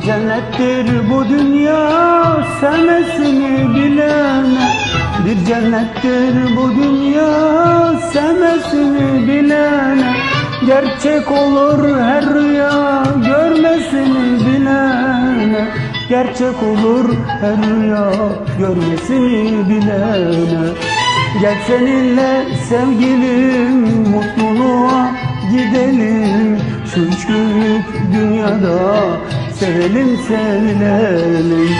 cennettir bu dünya sevmesini bilene Bir cennettir bu dünya sevmesini bilene Gerçek olur her rüya görmesini bilene Gerçek olur her rüya görmesini bilene Gel seninle sevgilim mutluluğa gidelim. Şu üç günlük dünyada sevelim sevilelim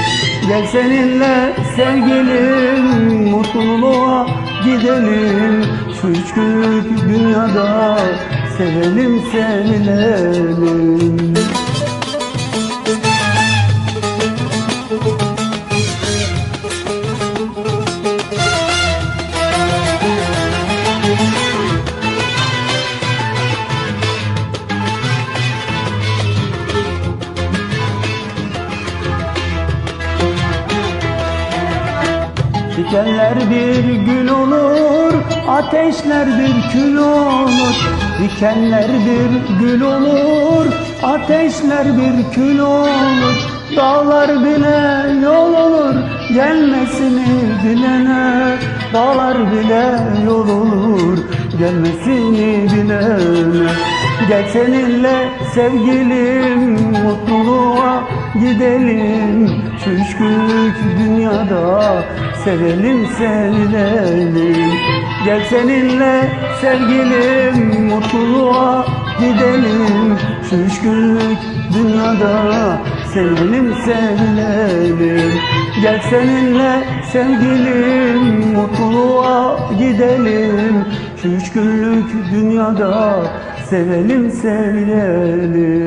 Gel seninle sevgilim mutluluğa gidelim. Şu üç günlük dünyada sevelim sevilelim Dikenler bir gül olur, ateşler bir kül olur. Dikenler bir gül olur, ateşler bir kül olur. Dağlar bile yol olur, gelmesini bilene. Dağlar bile yol olur, gelmesini bilene. Gel seninle sevgilim mutluluğa gidelim Şu dünyada sevelim sevilelim Gel seninle sevgilim mutluluğa gidelim. Şu üç günlük dünyada sevelim sevilelim Gel seninle sevgilim mutluluğa gidelim. Şu üç günlük dünyada sevelim sevilelim